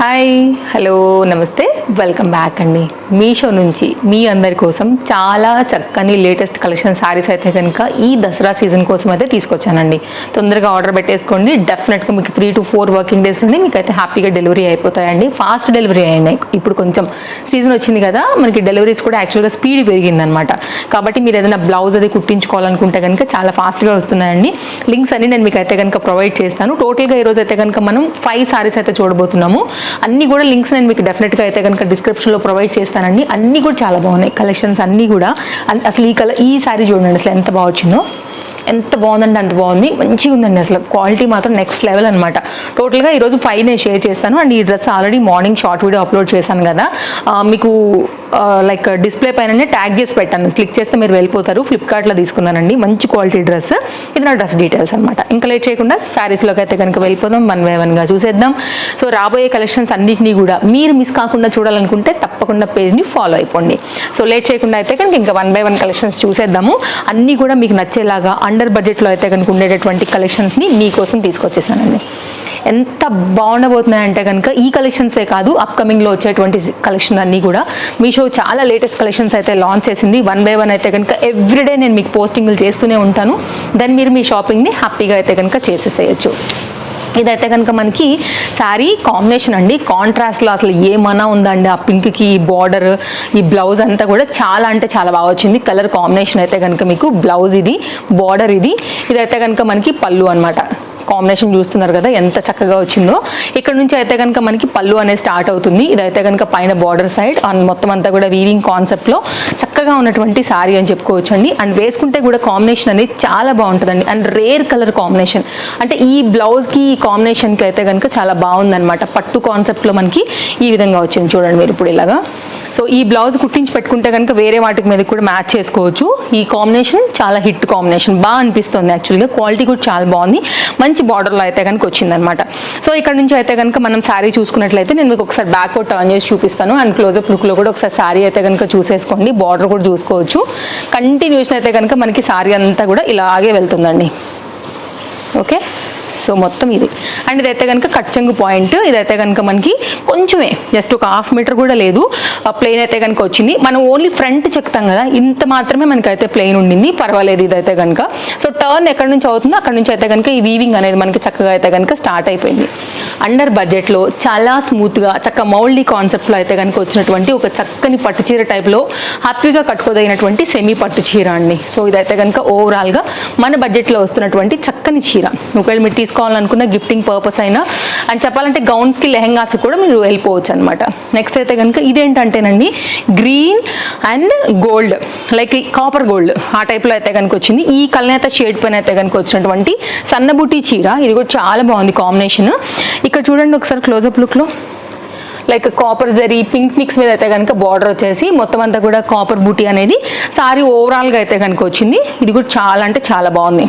Hi hello నమస్తే welcome back అండి మీషో నుంచి మీ అందరి కోసం చాలా చక్కని లేటెస్ట్ కలెక్షన్ శారీస్ అయితే కనుక ఈ దసరా సీజన్ కోసం అయితే తీసుకొచ్చానండి తొందరగా ఆర్డర్ పెట్టేసుకోండి డెఫినెట్గా మీకు త్రీ టు ఫోర్ వర్కింగ్ డేస్లోనే మీకు అయితే హ్యాపీగా డెలివరీ అయిపోతాయండి ఫాస్ట్ డెలివరీ అయినాయి ఇప్పుడు కొంచెం సీజన్ వచ్చింది కదా మనకి డెలివరీస్ కూడా యాక్చువల్గా స్పీడ్ పెరిగిందనమాట కాబట్టి మీరు ఏదైనా బ్లౌజ్ అది కుట్టించుకోవాలనుకుంటే కనుక చాలా ఫాస్ట్గా వస్తున్నాయండి లింక్స్ అన్ని నేను మీకు అయితే కనుక ప్రొవైడ్ చేస్తాను టోటల్గా ఈరోజు అయితే కనుక మనం ఫైవ్ సారీస్ అయితే చూడబోతున్నాము అన్నీ కూడా లింక్స్ నేను మీకు డెఫినెట్గా అయితే కనుక డిస్క్రిప్షన్లో ప్రొవైడ్ చేస్తానండి. అన్నీ కూడా చాలా బాగున్నాయి. కలెక్షన్స్ అన్నీ కూడా. అసలు ఈ కలర్ ఈ సారీ చూడండి అసలు ఎంత బాగా వచ్చిందో. ఎంత బాగుందంటే అంత బాగుంది. మంచిగా ఉందండి అసలు. క్వాలిటీ మాత్రం నెక్స్ట్ లెవెల్ అనమాట టోటల్గా ఈరోజు ఫైవ్ నేను షేర్ చేస్తాను. అండ్ ఈ dress already morning short video upload చేశాను కదా. మీకు లైక్ డిస్ప్లే పైన ట్యాగ్ చేసి పెట్టాను. క్లిక్ చేస్తే మీరు వెళ్ళిపోతారు. ఫ్లిప్కార్ట్లో తీసుకున్నానండి. మంచి క్వాలిటీ డ్రెస్ ఇది నా డ్రెస్ డీటెయిల్స్ అనమాట ఇంకా లేట్ చేయకుండా శారీస్లోకి అయితే కనుక వెళ్ళిపోదాం. వన్ బై వన్గా చూసేద్దాం. సో రాబోయే కలెక్షన్స్ అన్నింటినీ కూడా మీరు మిస్ కాకుండా చూడాలనుకుంటే తప్పకుండా పేజ్ని ఫాలో అయిపోండి. సో లేట్ చేయకుండా అయితే కనుక ఇంకా వన్ బై వన్ కలెక్షన్స్ చూసేద్దాము. అన్నీ కూడా మీకు నచ్చేలాగా అండర్ బడ్జెట్లో అయితే కనుక ఉండేటటువంటి కలెక్షన్స్ని మీకోసం తీసుకొచ్చేసానండి. ఎంత బాగుండబోతున్నాయంటే కనుక ఈ కలెక్షన్సే కాదు అప్కమింగ్లో వచ్చేటువంటి కలెక్షన్ అన్నీ కూడా. మీషో చాలా లేటెస్ట్ కలెక్షన్స్ అయితే లాంచ్ చేసింది. వన్ బై వన్ అయితే కనుక ఎవ్రీడే నేను మీకు పోస్టింగ్లు చేస్తూనే ఉంటాను. దెన్ మీరు మీ షాపింగ్ని హ్యాపీగా అయితే కనుక చేసేసేయచ్చు. ఇదైతే కనుక మనకి శారీ కాంబినేషన్ అండి. కాంట్రాస్ట్లో అసలు ఏమన్నా ఉందండి. ఆ పింక్కి ఈ బార్డర్ ఈ బ్లౌజ్ అంతా కూడా చాలా అంటే చాలా బాగా వచ్చింది. కలర్ కాంబినేషన్ అయితే కనుక మీకు బ్లౌజ్ ఇది బార్డర్ ఇది. ఇదైతే కనుక మనకి పళ్ళు అనమాట కాంబినేషన్ చూస్తున్నారు కదా ఎంత చక్కగా వచ్చిందో. ఇక్కడ నుంచి అయితే కనుక మనకి పళ్ళు అనేది స్టార్ట్ అవుతుంది. ఇదైతే కనుక పైన బార్డర్ సైడ్ అండ్ మొత్తం అంతా కూడా వీవింగ్ కాన్సెప్ట్లో చక్కగా ఉన్నటువంటి సారీ అని చెప్పుకోవచ్చు అండి అండ్ వేసుకుంటే కూడా కాంబినేషన్ అనేది చాలా బాగుంటుందండి. అండ్ రేర్ కలర్ కాంబినేషన్ అంటే ఈ బ్లౌజ్కి ఈ కాంబినేషన్కి అయితే కనుక చాలా బాగుందన్నమాట. పట్టు కాన్సెప్ట్లో మనకి ఈ విధంగా వచ్చింది. చూడండి మీరు ఇప్పుడు ఇలాగా. సో ఈ బ్లౌజ్ కుట్టించి పెట్టుకుంటే కనుక వేరే వాటికి మీద కూడా మ్యాచ్ చేసుకోవచ్చు. ఈ కాంబినేషన్ చాలా హిట్ కాంబినేషన్ బాగా అనిపిస్తుంది యాక్చువల్గా క్వాలిటీ కూడా చాలా బాగుంది. మంచి బార్డర్లో అయితే కనుక వచ్చిందనమాట సో ఇక్కడ నుంచి అయితే కనుక మనం శారీ చూసుకున్నట్లయితే నేను మీకు ఒకసారి బ్యాక్ టర్న్ చేసి చూపిస్తాను. అండ్ క్లోజప్ లుక్లో కూడా ఒకసారి శారీ అయితే కనుక చూసేసుకోండి. బార్డర్ కూడా చూసుకోవచ్చు. కంటిన్యూషన్ అయితే కనుక మనకి శారీ అంతా కూడా ఇలాగే వెళ్తుందండి. ఓకే సో మొత్తం ఇది. అండ్ ఇదైతే కనుక కట్చంగు పాయింట్ ఇదైతే కనుక మనకి కొంచెమే జస్ట్ ఒక హాఫ్ మీటర్ కూడా లేదు. ప్లెయిన్ అయితే కనుక వచ్చింది. మనం ఓన్లీ ఫ్రంట్ చెప్తాం కదా ఇంత మాత్రమే మనకైతే ప్లెయిన్ ఉండింది. పర్వాలేదు ఇదైతే కనుక సో టర్న్ ఎక్కడి నుంచి అవుతుందో అక్కడ నుంచి అయితే కనుక ఈ వీవింగ్ అనేది మనకి చక్కగా అయితే కనుక స్టార్ట్ అయిపోయింది. అండర్ బడ్జెట్లో చాలా స్మూత్గా చక్క మౌల్డీ కాన్సెప్ట్లో అయితే కనుక వచ్చినటువంటి ఒక చక్కని పట్టు చీర టైప్లో హ్యాపీగా కట్టుకోదగినటువంటి సెమీ పట్టు చీర అండి. సో ఇదైతే కనుక ఓవరాల్గా మన బడ్జెట్లో వస్తున్నటువంటి చక్కని చీర. ఒకవేళ మీరు తీసుకోవాలనుకున్న గిఫ్టింగ్ పర్పస్ అయినా. అండ్ చెప్పాలంటే గౌన్స్కి లెహెంగాస్ కూడా మీరు వెళ్ళిపోవచ్చు అనమాట నెక్స్ట్ అయితే కనుక ఇదేంటంటేనండి green and gold like copper gold ఆ టైప్లో అయితే కనుక వచ్చింది. ఈ కలనేత షేడ్ పైన అయితే కనుక వచ్చినటువంటి సన్నబుటి చీర ఇది కూడా చాలా బాగుంది కాంబినేషన్ ఇక్కడ చూడండి ఒకసారి క్లోజప్ లుక్లో like copper zari pink mix మీద అయితే కనుక బార్డర్ వచ్చేసి మొత్తం అంతా కూడా కాపర్ బూటీ అనేది సారీ ఓవరాల్గా అయితే కనుక వచ్చింది. ఇది కూడా చాలా అంటే చాలా బాగుంది.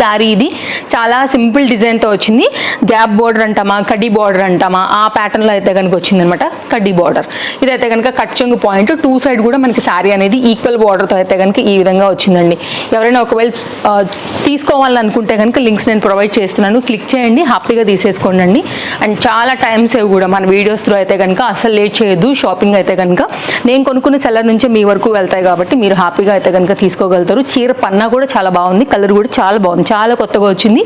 శారీ ఇది. చాలా సింపుల్ డిజైన్తో వచ్చింది. గ్యాప్ బార్డర్ అంటామా కడ్డీ బార్డర్ అంటామా ఆ ప్యాటర్న్లో అయితే కనుక వచ్చింది అనమాట కడ్డీ బార్డర్. ఇదైతే కనుక కట్ చెంగు పాయింట్. టూ సైడ్ కూడా మనకి శారీ అనేది ఈక్వల్ బార్డర్తో అయితే కనుక ఈ విధంగా వచ్చిందండి. ఎవరైనా ఒకవేళ తీసుకోవాలనుకుంటే కనుక లింక్స్ నేను ప్రొవైడ్ చేస్తున్నాను. క్లిక్ చేయండి హ్యాపీగా తీసేసుకోండి అండి. అండ్ చాలా టైం సేవ్ కూడా మన వీడియోస్ త్రూ అయితే కనుక అసలు లేట్ చేయొద్దు. షాపింగ్ అయితే కనుక నేను కొనుక్కున్న సెల్లర్ నుంచే మీ వరకు వెళ్తాయి కాబట్టి మీరు హ్యాపీగా అయితే కనుక తీసుకోగలుగుతారు. చీర పన్నా కూడా చాలా బాగుంది. కలర్ కూడా చాలా బాగుంది. చాలా కొత్తగా వచ్చింది.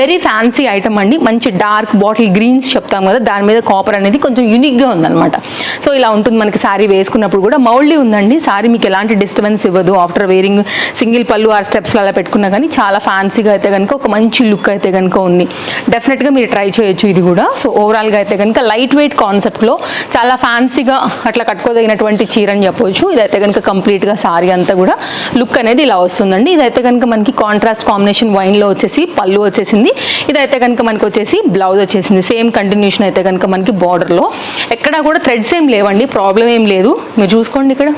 వెరీ ఫ్యాన్సీ ఐటమ్ అండి. మంచి డార్క్ బాటిల్ గ్రీన్స్ చెప్తాం కదా దాని మీద కాపర్ అనేది కొంచెం యూనిక్గా ఉందన్నమాట. సో ఇలా ఉంటుంది మనకి శారీ వేసుకున్నప్పుడు కూడా. మౌల్డీ ఉందండి. శారీ మీకు ఎలాంటి డిస్టర్బెన్స్ ఇవ్వదు. ఆఫ్టర్ వేరింగ్ సింగిల్ పళ్ళు ఆర్ స్టెప్స్ అలా పెట్టుకున్నా కానీ చాలా ఫ్యాన్సీగా అయితే కనుక ఒక మంచి లుక్ అయితే కనుక ఉంది. డెఫినెట్గా మీరు ట్రై చేయొచ్చు ఇది కూడా. సో ఓవరాల్గా అయితే కనుక లైట్ వెయిట్ కాన్సెప్ట్లో చాలా ఫ్యాన్సీగా అట్లా కట్టుకోదగినటువంటి చీర అని చెప్పొచ్చు. ఇదైతే కనుక కంప్లీట్గా శారీ అంతా కూడా లుక్ అనేది ఇలా వస్తుందండి. ఇదైతే కనుక మనకి కాంట్రాస్ట్ కాంబినేషన్ వైన్లో వచ్చేసి పళ్ళు వచ్చేసింది. ఇదైతే కనుక మనకి వచ్చేసి బ్లౌజ్ వచ్చేసింది. సేమ్ కంటిన్యూషన్ అయితే కనుక మనకి బార్డర్లో ఎక్కడా కూడా థ్రెడ్స్ ఏం లేవండి. ప్రాబ్లం ఏం లేదు. మీరు చూసుకోండి ఇక్కడ.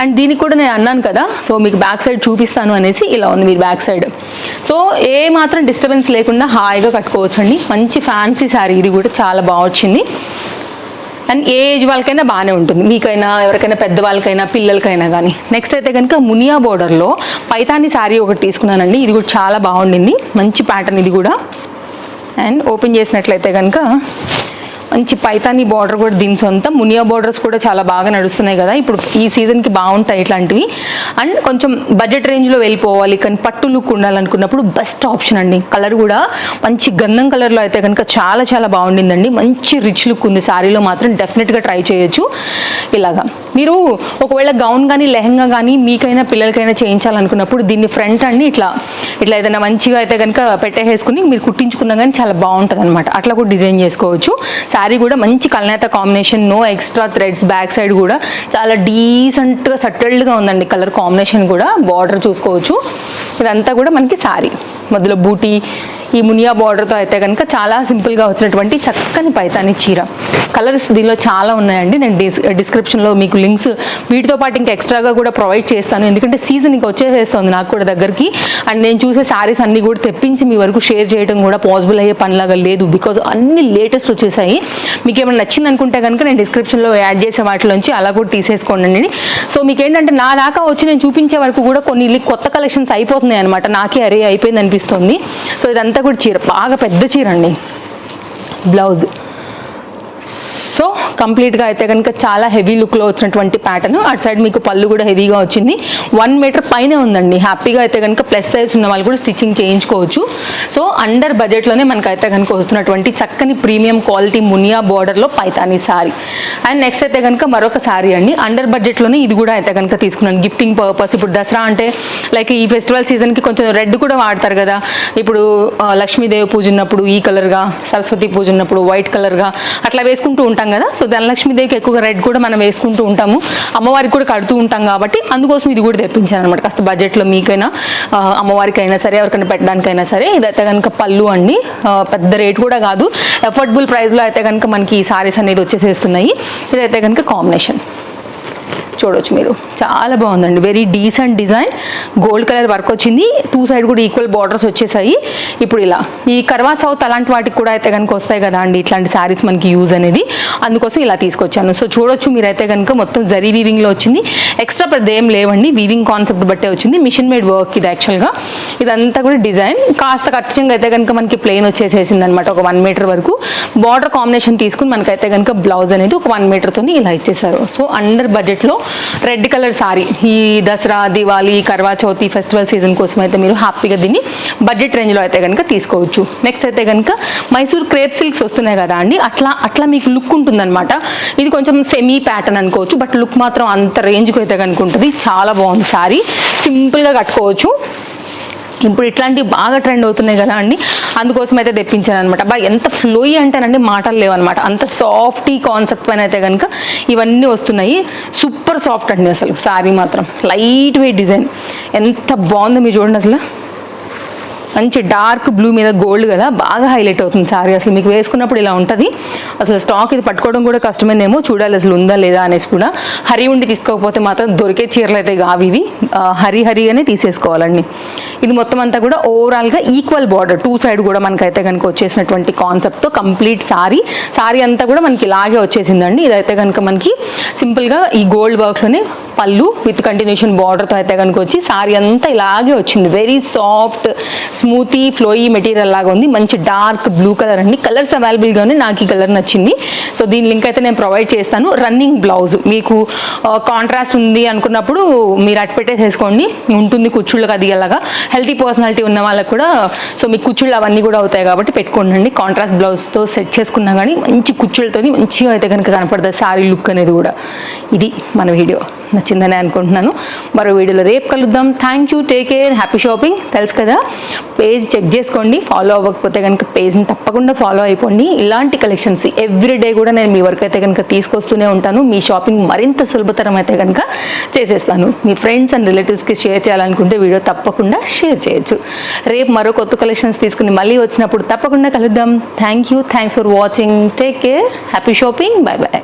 అండ్ దీనికి కూడా నేను అన్నాను కదా. సో మీకు బ్యాక్ సైడ్ చూపిస్తాను అనేసి ఇలా ఉంది మీరు బ్యాక్ సైడ్ సో ఏ మాత్రం డిస్టర్బెన్స్ లేకుండా హాయిగా కట్టుకోవచ్చండి. మంచి ఫ్యాన్సీ శారీ ఇది కూడా చాలా బాగా వచ్చింది. అండ్ ఏ ఏజ్ వాళ్ళకైనా బాగానే ఉంటుంది. మీకైనా ఎవరికైనా పెద్దవాళ్ళకైనా పిల్లలకైనా కానీ నెక్స్ట్ అయితే కనుక మునియా బోర్డర్లో పైతాని శారీ ఒకటి తీసుకున్నానండి. ఇది కూడా చాలా బాగుండింది. మంచి ప్యాటర్న్ ఇది కూడా. అండ్ ఓపెన్ చేసినట్లయితే కనుక మంచి పైతాని బార్డర్ కూడా దీని సొంతం. మునియా బార్డర్స్ కూడా చాలా బాగా నడుస్తున్నాయి కదా. ఇప్పుడు ఈ సీజన్కి బాగుంటాయి ఇట్లాంటివి. అండ్ కొంచెం బడ్జెట్ రేంజ్లో వెళ్ళిపోవాలి. కానీ పట్టు లుక్ ఉండాలనుకున్నప్పుడు బెస్ట్ ఆప్షన్ అండి. కలర్ కూడా మంచి గంధం కలర్లో అయితే కనుక చాలా చాలా బాగుండిందండి. మంచి రిచ్ లుక్ ఉంది. శారీలో మాత్రం డెఫినెట్గా ట్రై చేయొచ్చు. ఇలాగా. మీరు ఒకవేళ గౌన్ కానీ లెహంగా కానీ మీకైనా పిల్లలకైనా చేయించాలనుకున్నప్పుడు దీన్ని ఫ్రంట్ అండి. ఇట్లా ఇట్లా ఏదైనా మంచిగా అయితే కనుక పెట్టేసుకుని మీరు కుట్టించుకున్నా కానీ చాలా బాగుంటుంది అనమాట అట్లా కూడా డిజైన్ చేసుకోవచ్చు. శారీ కూడా మంచి కలనేత combination no extra threads back side కూడా చాలా డీసెంట్గా సటిల్డ్గా ఉందండి కలర్ కాంబినేషన్ కూడా. బార్డర్ చూసుకోవచ్చు. ఇదంతా కూడా మనకి శారీ. మధ్యలో బూటీ ఈ మునియా బార్డర్తో అయితే కనుక చాలా సింపుల్గా వచ్చినటువంటి చక్కని పైతాని చీర. కలర్స్ దీనిలో చాలా ఉన్నాయండి. నేను డిస్ డిస్క్రిప్షన్లో మీకు లింక్స్ వీటితో పాటు ఇంకా ఎక్స్ట్రాగా కూడా ప్రొవైడ్ చేస్తాను. ఎందుకంటే సీజన్ ఇంకా వచ్చేసేస్తుంది నాకు కూడా దగ్గరికి. అండ్ నేను చూసే శారీస్ అన్నీ కూడా తెప్పించి మీ వరకు షేర్ చేయడం కూడా పాసిబుల్ అయ్యే పనిలాగా లేదు. బికాజ్ అన్ని లేటెస్ట్ వచ్చేసాయి. మీకు ఏమైనా నచ్చింది అనుకుంటే కనుక నేను డిస్క్రిప్షన్లో యాడ్ చేసే వాటిలోంచి అలా కూడా తీసేసుకోండి సో మీకు ఏంటంటే నా దాకా వచ్చి నేను చూపించే వరకు కూడా కొన్ని కొత్త కలెక్షన్స్ అయిపోతున్నాయి అనమాట నాకే అరే అయిపోయింది అనిపిస్తుంది సో ఇదంతా కూడా చీర బాగా పెద్ద చీర అండి. బ్లౌజ్. సో కంప్లీట్గా అయితే కనుక చాలా హెవీ లుక్లో వచ్చినటువంటి ప్యాటర్న్. అటు సైడ్ మీకు పళ్ళు కూడా హెవీగా వచ్చింది. వన్ మీటర్ పైన ఉందండి. హ్యాపీగా అయితే కనుక ప్లస్ సైజ్ ఉన్న వాళ్ళు కూడా స్టిచ్చింగ్ చేయించుకోవచ్చు. సో అండర్ బడ్జెట్లోనే మనకైతే అయితే కనుక వస్తున్నటువంటి చక్కని ప్రీమియం క్వాలిటీ మునియా బార్డర్లో పైతాని సారీ. అండ్ నెక్స్ట్ అయితే కనుక మరొక సారీ అండి. అండర్ బడ్జెట్లోనే ఇది కూడా అయితే కనుక తీసుకున్నాను. Gifting purpose. ఇప్పుడు దసరా అంటే లైక్ ఈ ఫెస్టివల్ సీజన్కి కొంచెం రెడ్ కూడా వాడతారు కదా. ఇప్పుడు లక్ష్మీదేవి పూజ ఉన్నప్పుడు ఈ కలర్గా సరస్వతి పూజ ఉన్నప్పుడు వైట్ కలర్గా అట్లా వేసుకుంటూ ఉంటాం కదా? సో ధనలక్ష్మీదేవికి ఎక్కువగా రెడ్ కూడా మనం వేసుకుంటూ ఉంటాము. అమ్మవారికి కూడా కడుతూ ఉంటాం కాబట్టి అందుకోసం ఇది కూడా తెప్పించాను అనమాట కాస్త బడ్జెట్లో మీకైనా అమ్మవారికైనా సరే ఎవరికైనా పెట్టడానికైనా సరే ఇదైతే కనుక పళ్ళు అండి. పెద్ద రేట్ కూడా కాదు. అఫోర్డబుల్ ప్రైస్లో అయితే కనుక మనకి ఈ సారీస్ అనేది వచ్చేసేస్తున్నాయి. ఇదైతే కనుక కాంబినేషన్ చూడవచ్చు మీరు. చాలా బాగుందండి. Very decent design gold colour work వచ్చింది. టూ సైడ్ కూడా ఈక్వల్ బార్డర్స్ వచ్చేసాయి. ఇప్పుడు ఇలా. ఈ కర్వా చౌత్ అలాంటి వాటికి కూడా అయితే కనుక వస్తాయి కదా అండి. ఇట్లాంటి శారీస్ మనకి యూజ్ అనేది. అందుకోసం ఇలా తీసుకొచ్చాను. సో చూడొచ్చు మీరైతే కనుక మొత్తం జరీ వీవింగ్లో వచ్చింది. ఎక్స్ట్రా పెద్ద ఏం లేవండి. వీవింగ్ కాన్సెప్ట్ బట్టే వచ్చింది. మిషన్ మేడ్ వర్క్ ఇది యాక్చువల్గా ఇదంతా కూడా డిజైన్ కాస్త ఖచ్చితంగా అయితే కనుక మనకి ప్లెయిన్ వచ్చేసేసింది అనమాట ఒక వన్ మీటర్ వరకు. బార్డర్ కాంబినేషన్ తీసుకుని మనకైతే కనుక బ్లౌజ్ అనేది ఒక వన్ మీటర్తో ఇలా ఇచ్చేసారు. సో అండర్ బడ్జెట్లో రెడ్ కలర్ సారీ. ఈ దసరా దివాళీ కర్వా చౌతి ఫెస్టివల్ సీజన్ కోసం అయితే మీరు హ్యాపీగా దీన్ని బడ్జెట్ రేంజ్లో అయితే కనుక తీసుకోవచ్చు. నెక్స్ట్ అయితే కనుక మైసూర్ క్రేప్ సిల్క్స్ వస్తున్నాయి కదా అండి. అట్లా అట్లా మీకు లుక్ ఉంటుందన్నమాట. ఇది కొంచెం సెమీ ప్యాటర్న్ అనుకోవచ్చు బట్ లుక్ మాత్రం అంత రేంజ్కి అయితే కనుక ఉంటుంది. చాలా బాగుంది సారీ. సింపుల్గా కట్టుకోవచ్చు. ఇప్పుడు ఇట్లాంటివి బాగా ట్రెండ్ అవుతున్నాయి కదా అండి అందుకోసం అయితే తెప్పించాను అనమాట బా ఎంత ఫ్లోయి అంటేనండి మాటలు లేవన్నమాట. అంత సాఫ్ట్ ఈ కాన్సెప్ట్ పైన అయితే కనుక ఇవన్నీ వస్తున్నాయి. సూపర్ సాఫ్ట్ అండి అసలు శారీ మాత్రం. లైట్ వెయిట్ డిజైన్ ఎంత బాగుందో మీరు చూడండి అసలు. మంచి డార్క్ బ్లూ మీద గోల్డ్ కదా బాగా హైలైట్ అవుతుంది సారీ. అసలు మీకు వేసుకున్నప్పుడు ఇలా ఉంటుంది. అసలు స్టాక్ ఇది పట్టుకోవడం కూడా కష్టమేనేమో చూడాలి అసలు ఉందా లేదా అనేసి కూడా. హరి ఉండి తీసుకోకపోతే మాత్రం దొరికే చీరలు అయితే కావు ఇవి. హరి హరిగానే తీసేసుకోవాలండి. ఇది మొత్తం అంతా కూడా ఓవరాల్గా ఈక్వల్ బార్డర్ టూ సైడ్ కూడా మనకైతే కనుక వచ్చేసినటువంటి కాన్సెప్ట్తో కంప్లీట్ సారీ. సారీ అంతా కూడా మనకి ఇలాగే వచ్చేసిందండి. ఇదైతే కనుక మనకి సింపుల్గా ఈ గోల్డ్ వర్క్లోనే పళ్ళు విత్ కంటిన్యూషన్ బార్డర్తో అయితే కనుక వచ్చి సారీ అంతా ఇలాగే వచ్చింది. Very soft smoothie flowy material లాగా ఉంది. మంచి డార్క్ బ్లూ కలర్ అండి. కలర్స్ అవైలబుల్గానే నాకు ఈ కలర్ నచ్చింది. సో దీని లింక్ అయితే నేను ప్రొవైడ్ చేస్తాను. Running blouse. మీకు కాంట్రాస్ట్ ఉంది అనుకున్నప్పుడు మీరు అటు పెట్టేసేసుకోండి ఉంటుంది కుచ్చుళ్ళకి అది అలాగా హెల్తీ పర్సనాలిటీ ఉన్న వాళ్ళకి కూడా సో మీ కుచ్చుళ్ళు అవన్నీ కూడా అవుతాయి కాబట్టి పెట్టుకోండి. కాంట్రాస్ట్ బ్లౌజ్తో సెట్ చేసుకున్నా కానీ మంచి కుచ్చులతో మంచిగా అయితే కనుక కనపడుతుంది సారీ లుక్ అనేది కూడా. ఇది మన వీడియో. నచ్చిందని అనుకుంటున్నాను. మరో వీడియోలో రేపు కలుద్దాం. Thank you take care happy shopping తెలుసు కదా? పేజ్ చెక్ చేసుకోండి. ఫాలో అవ్వకపోతే కనుక పేజ్ని తప్పకుండా ఫాలో అయిపోండి. ఇలాంటి కలెక్షన్స్ ఎవ్రీ డే కూడా నేను మీ వరకు అయితే కనుక తీసుకొస్తూనే ఉంటాను. మీ షాపింగ్ మరింత సులభతరం అయితే కనుక చేసేస్తాను. మీ ఫ్రెండ్స్ అండ్ రిలేటివ్స్కి షేర్ చేయాలనుకుంటే వీడియో తప్పకుండా షేర్ చేయొచ్చు. రేపు మరో కొత్త కలెక్షన్స్ తీసుకుని మళ్ళీ వచ్చినప్పుడు తప్పకుండా కలుద్దాం. Thank you thanks for watching take care happy shopping bye bye